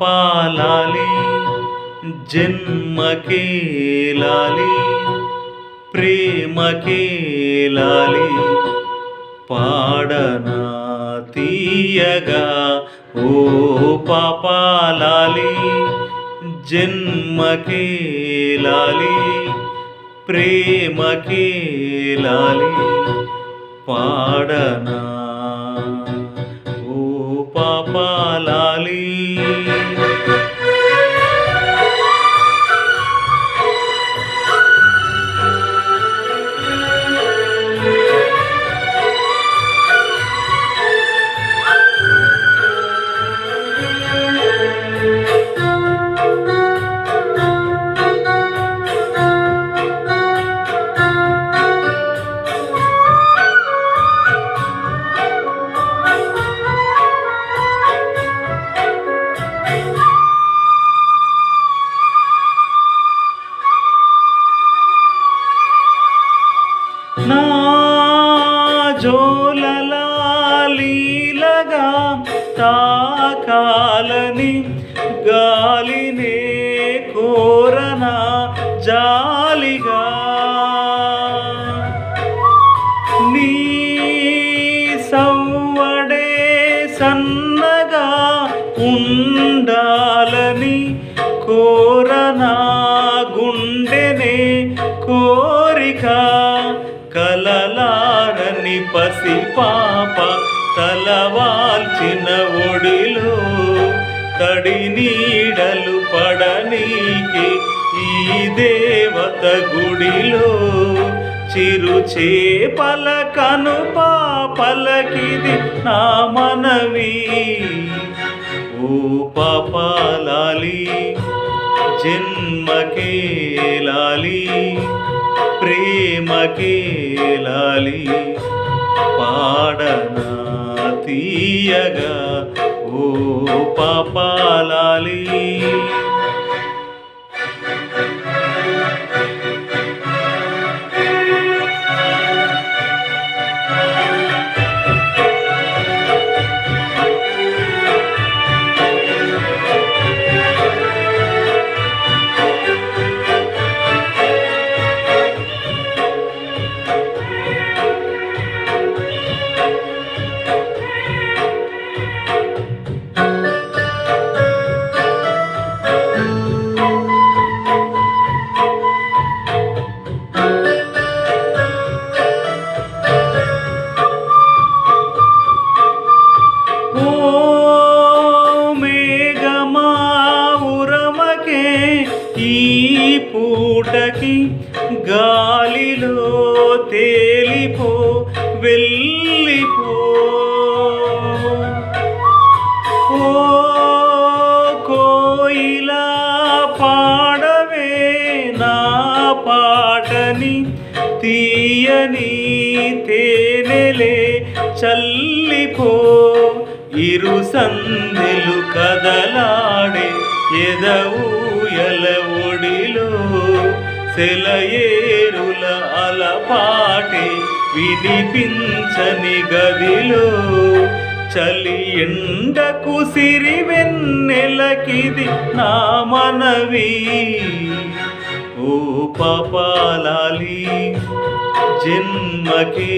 పాలాలి జన్మకే లాలి ప్రేమకే లాలి పాడనా తీయగా ఓ పాపాలాలి జన్మకే లాలి ప్రేమకే లాలి పాడనా ఓ జోలలాలీలగా తాకాలని గాలినే కోరనా జాలిగా. నీ సవ్వడే సన్నగా ఉండాలని కోరనా గుండెనే కోరిక కలలా పసి పాప తలవాల్చిన ఒడిలో తడి నీడలు పడనీకి ఈ దేవత గుడిలో చిరు చేపల కను పాపలకిది నా మనవి. ఓ పాపాలాలి జన్మకేలాలి ప్రేమకేలాలి పాడనా తీయగా ఓ పాపాలాలి. పూటకి గాలిలో తేలిపో వెళ్ళిపో. ఓ కోయిలా పాడవే నా పాటని తీయని తేనెలే చల్లిపో. ఇరు సందెలు కదలాడే ఎదవుయల ఒడిలో సెలయేరుల అలపాటే వినిపించని గదిలో చలి ఎండకు సిరి వెన్నెలకిది నా మనవి. ఓ పాపాలాలి జన్మకేలాలి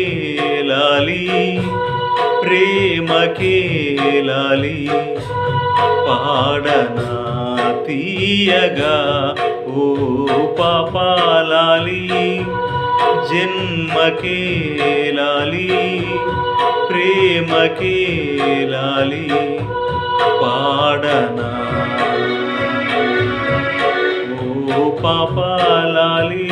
ప్రేమకేలాలి పాడనా తీయగా ఓ పాపాలాలి జన్మకే లాలి ప్రేమకే లాలి పాడనా? ఓ పాపాలాలి.